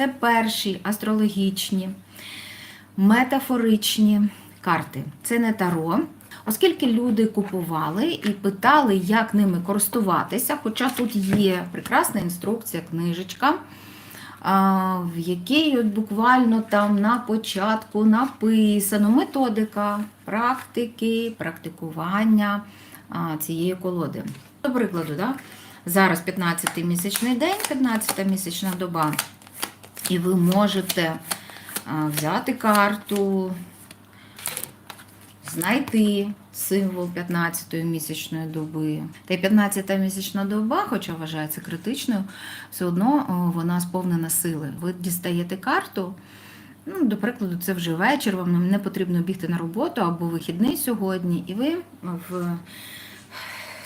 Це перші астрологічні, метафоричні карти. Це не таро. Оскільки люди купували і питали, як ними користуватися, хоча тут є прекрасна інструкція, книжечка, в якій от буквально там на початку написано методика практики, практикування цієї колоди. До прикладу, да? зараз 15-й місячний день, 15-та місячна доба, і ви можете взяти карту, знайти символ 15-ї місячної доби. Та й 15-та місячна доба, хоча вважається критичною, все одно вона сповнена сили. Ви дістаєте карту. Ну, до прикладу, це вже вечір, вам не потрібно бігти на роботу або вихідний сьогодні, і ви в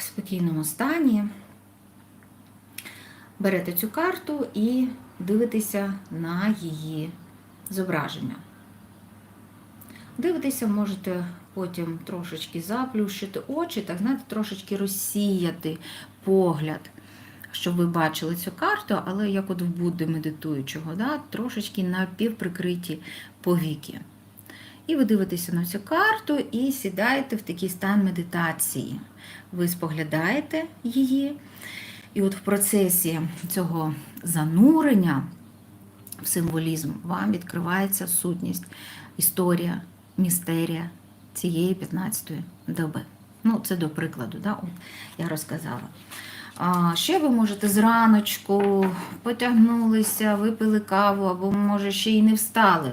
спокійному стані берете цю карту і дивитеся на її зображення. Дивитися, можете потім трошечки заплющити очі, так знаєте, трошечки розсіяти погляд, щоб ви бачили цю карту, але як от в Будди медитуючого, да, трошечки напівприкриті повіки. І ви дивитеся на цю карту і сідаєте в такий стан медитації. Ви споглядаєте її, і от в процесі цього занурення в символізм вам відкривається сутність, історія, містерія цієї 15-ї доби. Ну, це до прикладу, да? От я розказала. А ще ви можете зраночку потягнулися, випили каву, або, може, ще й не встали.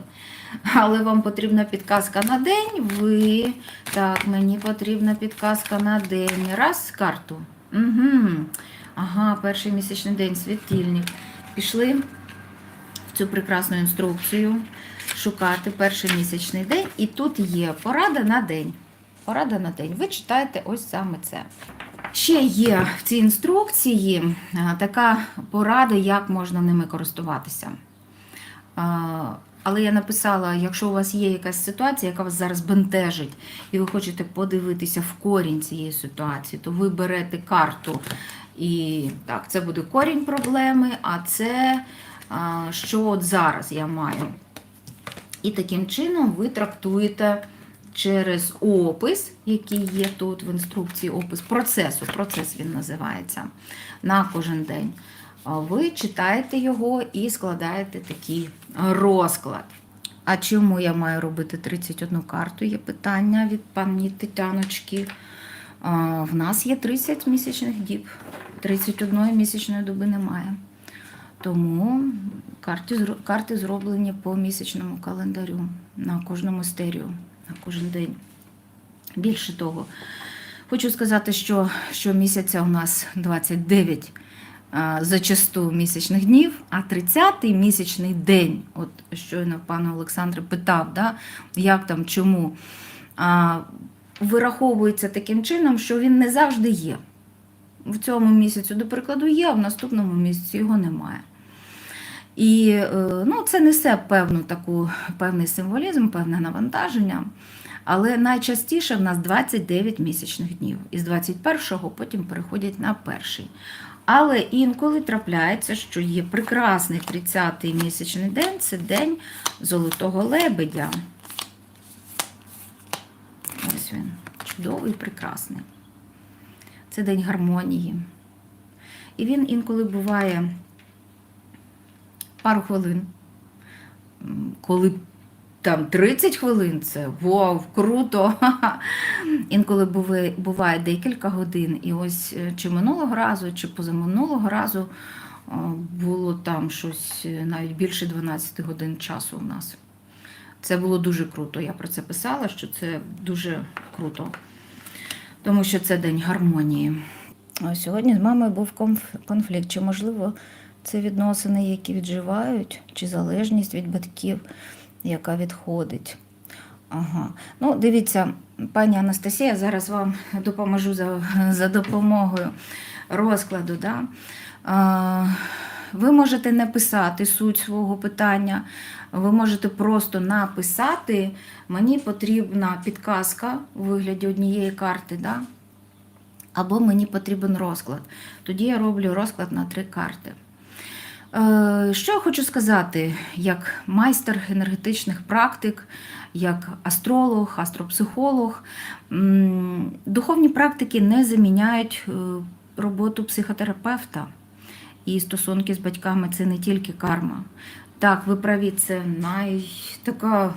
Але вам потрібна підказка на день. Ви так, мені потрібна підказка на день. Раз карту. Угу. Ага, перший місячний день, світильник. Пішли в цю прекрасну інструкцію шукати перший місячний день. І тут є порада на день. Порада на день. Ви читаєте ось саме це. Ще є в цій інструкції така порада, як можна ними користуватися. Але я написала, якщо у вас є якась ситуація, яка вас зараз бентежить, і ви хочете подивитися в корінь цієї ситуації, то ви берете карту. І так, це буде корінь проблеми, а це а, що от зараз я маю. І таким чином ви трактуєте через опис, який є тут в інструкції, опис процесу, процес він називається на кожен день. Ви читаєте його і складаєте такий розклад. А чому я маю робити 31 карту? Є питання від пані Тетяночки. В нас є 30 місячних діб, 31 місячної доби немає. Тому карти, карти зроблені по місячному календарю на кожну мистерію, на кожен день. Більше того, хочу сказати, що, що місяця у нас 29 зачасту місячних днів, а 30-й місячний день, от щойно пан Олександр питав, да, як там, чому, а, вираховується таким чином, що він не завжди є. В цьому місяці, до прикладу, є, а в наступному місяці його немає. І е, ну, це несе певну таку, певний символізм, певне навантаження. Але найчастіше в нас 29 місячних днів. Із 21-го потім переходять на перший. Але інколи трапляється, що є прекрасний 30-й місячний день це день золотого лебедя. Ось чудовий, прекрасний. Це день гармонії. І він інколи буває пару хвилин. Коли там 30 хвилин, це вау, круто. Інколи буває, декілька годин. І ось е, чи минулого разу, чи позаминулого разу було там щось е, навіть більше 12 годин часу у нас. Це було дуже круто. Я про це писала, що це дуже круто. Тому що це день гармонії. Сьогодні з мамою був конфлікт. Чи можливо це відносини, які відживають, чи залежність від батьків, яка відходить? Ага. Ну, дивіться, пані Анастасія, зараз вам допоможу за, за допомогою розкладу. Да? А, ви можете не писати суть свого питання, ви можете просто написати, мені потрібна підказка у вигляді однієї карти, да? або мені потрібен розклад. Тоді я роблю розклад на три карти. Е, Що я хочу сказати, як майстер енергетичних практик, як астролог, астропсихолог, духовні практики не заміняють е, роботу психотерапевта. І стосунки з батьками це не тільки карма. Так, ви праві, це най... така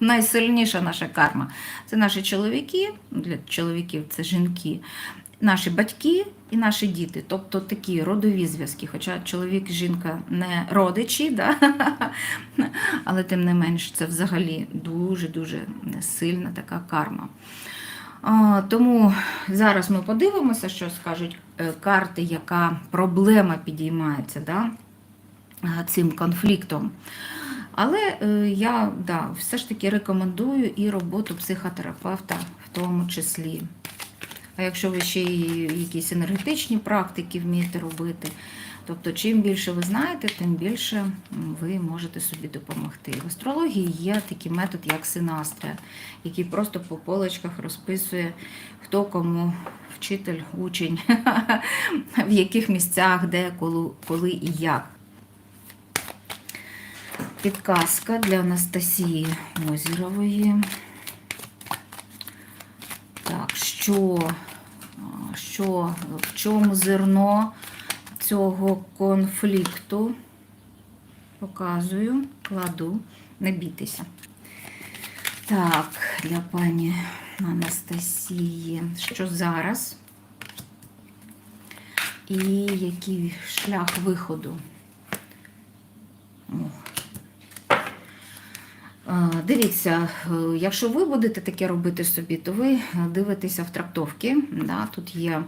найсильніша наша карма. Це наші чоловіки, для чоловіків це жінки, наші батьки і наші діти, тобто такі родові зв'язки. Хоча чоловік жінка не родичі, да? але тим не менш це взагалі дуже-дуже сильна така карма. Тому зараз ми подивимося, що скажуть е, карти, яка проблема підіймається да, цим конфліктом. Але е, я да, все ж таки рекомендую і роботу психотерапевта в тому числі. А якщо ви ще й якісь енергетичні практики вмієте робити, тобто чим більше ви знаєте, тим більше ви можете собі допомогти. В астрології є такий метод, як синастрія, який просто по полочках розписує, хто кому вчитель, учень, в яких місцях, де, коли, і як. Підказка для Анастасії Озірової. Так, що, що, в чому зерно цього конфлікту? Показую, кладу, не бійтеся. Так, для пані Анастасії, що зараз? І який шлях виходу? О. Дивіться, е, якщо ви будете таке робити собі, то ви дивитеся в трактовки. Да, Тут є,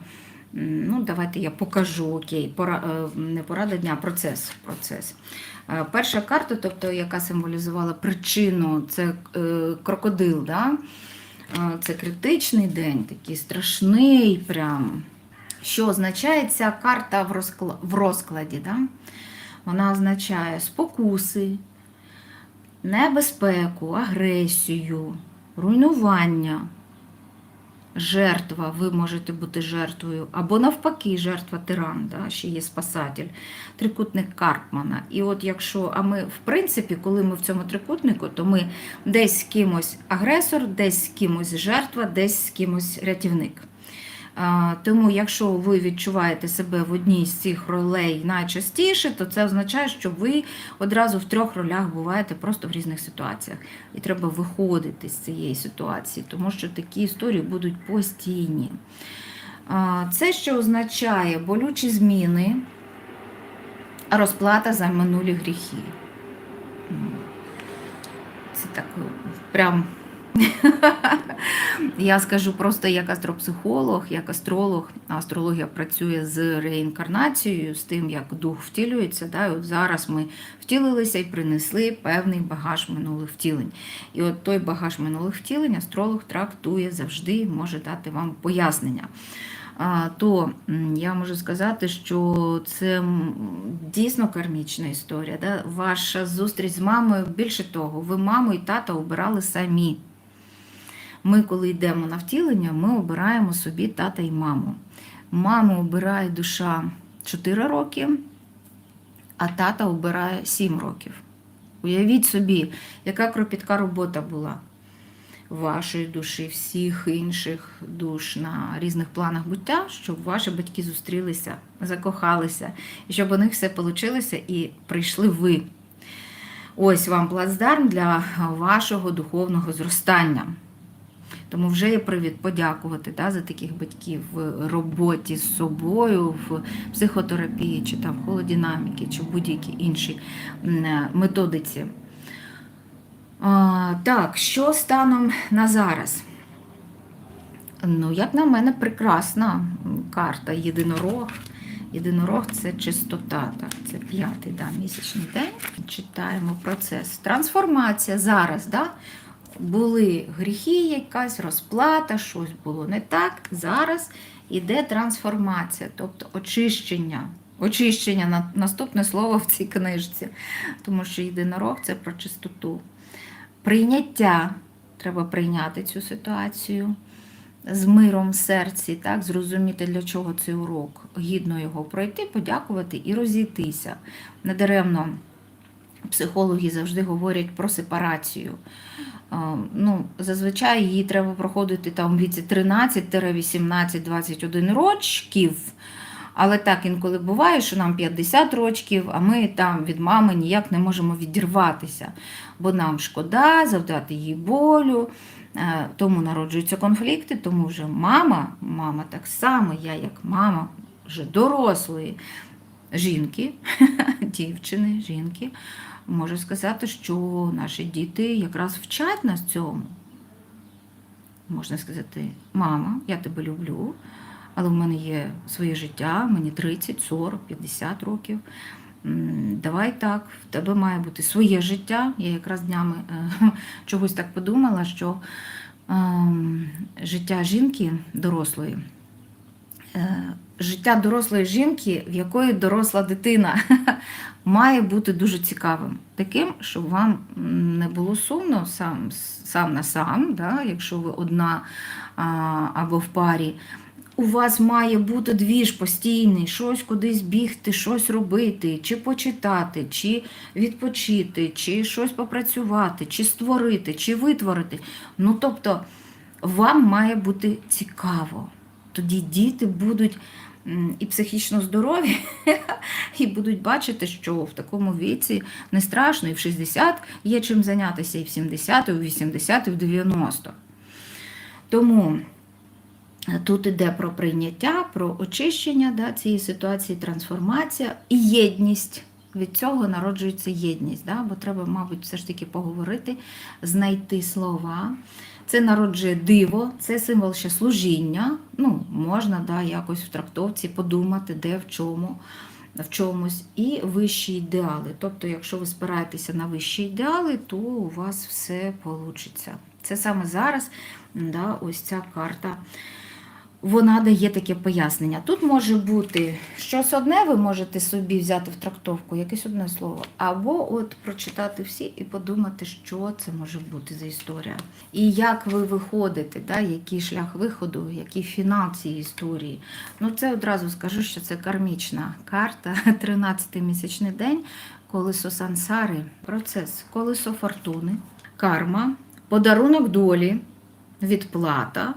ну давайте я покажу, окей, пора, е, не порада дня, а процес. процес. Е, Перша карта, тобто, яка символізувала причину, це е, крокодил. Да? Це критичний день, такий страшний прям. Що означає ця карта в розкла- в розкладі? Да? Вона означає спокуси, небезпеку, агресію, руйнування, жертва, ви можете бути жертвою, або навпаки, жертва тиран, да, ще є спасатель, трикутник Карпмана. І от якщо, а ми, в принципі, коли ми в цьому трикутнику, то ми десь з кимось агресор, десь з кимось жертва, десь з кимось рятівник. Тому, якщо ви відчуваєте себе в одній з цих ролей найчастіше, то це означає, що ви одразу в трьох ролях буваєте просто в різних ситуаціях. І треба виходити з цієї ситуації, тому що такі історії будуть постійні. Це що означає болючі зміни, розплата за минулі гріхи. Це так прям. Я скажу просто як астропсихолог, як астролог. Астрологія працює з реінкарнацією, з тим, як дух втілюється. Да? І от зараз ми втілилися і принесли певний багаж минулих втілень. І от той багаж минулих втілень астролог трактує завжди, може дати вам пояснення. То я можу сказати, що це дійсно кармічна історія. Да? Ваша зустріч з мамою, більше того, ви маму і тата обирали самі. Ми, коли йдемо на втілення, ми обираємо собі тата і маму. Маму обирає душа 4 роки, а тата обирає 7 років. Уявіть собі, яка кропітка робота була вашої душі, всіх інших душ на різних планах буття, щоб ваші батьки зустрілися, закохалися, і щоб у них все вийшло і прийшли ви. Ось вам плацдарм для вашого духовного зростання. Тому вже є привід подякувати да, за таких батьків в роботі з собою, в психотерапії, чи там в холодинаміки, чи будь-якій іншій е, методиці. А, так, що станом на зараз? Ну, як на мене, прекрасна карта єдинорог. Єдинорог це чистота, так, це п'ятий да, місячний день. Читаємо процес. Трансформація зараз, да? Були гріхи, якась розплата, щось було не так. Зараз іде трансформація, тобто очищення. Очищення на- наступне слово в цій книжці, тому що єдинорог це про чистоту. Прийняття. Треба прийняти цю ситуацію. з миром в серці, так, зрозуміти, для чого цей урок, гідно його пройти, подякувати і розійтися. Недаремно психологи завжди говорять про сепарацію. Е, Ну, зазвичай її треба проходити там віці 13, 18, 21 років. Але так інколи буває, що нам 50 років, а ми там від мами ніяк не можемо відірватися, бо нам шкода завдати їй болю. Е, Тому народжуються конфлікти, тому вже мама, мама так само, я як мама вже дорослої жінки, дівчини, жінки, можу сказати, що наші діти якраз вчать нас цьому. Можна сказати, мама, я тебе люблю, але в мене є своє життя, мені 30, 40, 50 років. Давай так, в тебе має бути своє життя. Я якраз днями е, чогось так подумала, що ем, життя жінки дорослої, е, життя дорослої жінки, в якої доросла дитина, має бути дуже цікавим. Таким, щоб вам не було сумно сам, сам на сам, да, якщо ви одна а, або в парі. У вас має бути двіж постійний, щось кудись бігти, щось робити, чи почитати, чи відпочити, чи щось попрацювати, чи створити, чи витворити. Ну, тобто, вам має бути цікаво. Тоді діти будуть і психічно здорові, і будуть бачити, що в такому віці не страшно, і в 60 є чим зайнятися, і в 70, і в 80, і в 90. Тому тут іде про прийняття, про очищення да, цієї ситуації, трансформація і єдність. Від цього народжується єдність, да? бо треба, мабуть, все ж таки поговорити, знайти слова. Це народжує диво, це символ ще служіння. Ну, можна да, якось в трактовці подумати, де в чому, в чомусь, і вищі ідеали. Тобто, якщо ви спираєтеся на вищі ідеали, то у вас все вийде. Це саме зараз да, ось ця карта вона дає таке пояснення. Тут може бути щось одне, ви можете собі взяти в трактовку, якесь одне слово, або от прочитати всі і подумати, що це може бути за історія. І як ви виходите, да, який шлях виходу, який фінал цієї історії. Ну, це одразу скажу, що це кармічна карта, 13-місячний день, колесо сансари, процес, колесо фортуни, карма, подарунок долі, відплата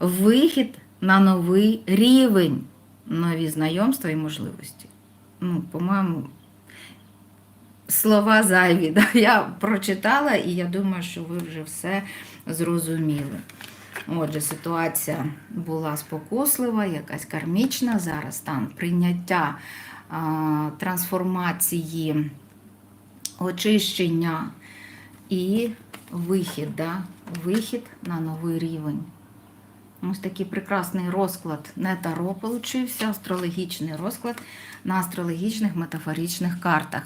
вихід на новий рівень, нові знайомства і можливості. Ну, по-моєму, слова зайві. Да? Я прочитала і я думаю, що ви вже все зрозуміли. Отже, ситуація була спокуслива, якась кармічна. Зараз стан прийняття а, трансформації, очищення і вихід, да? вихід на новий рівень. Ось такий прекрасний розклад не таро получився, астрологічний розклад на астрологічних метафоричних картах.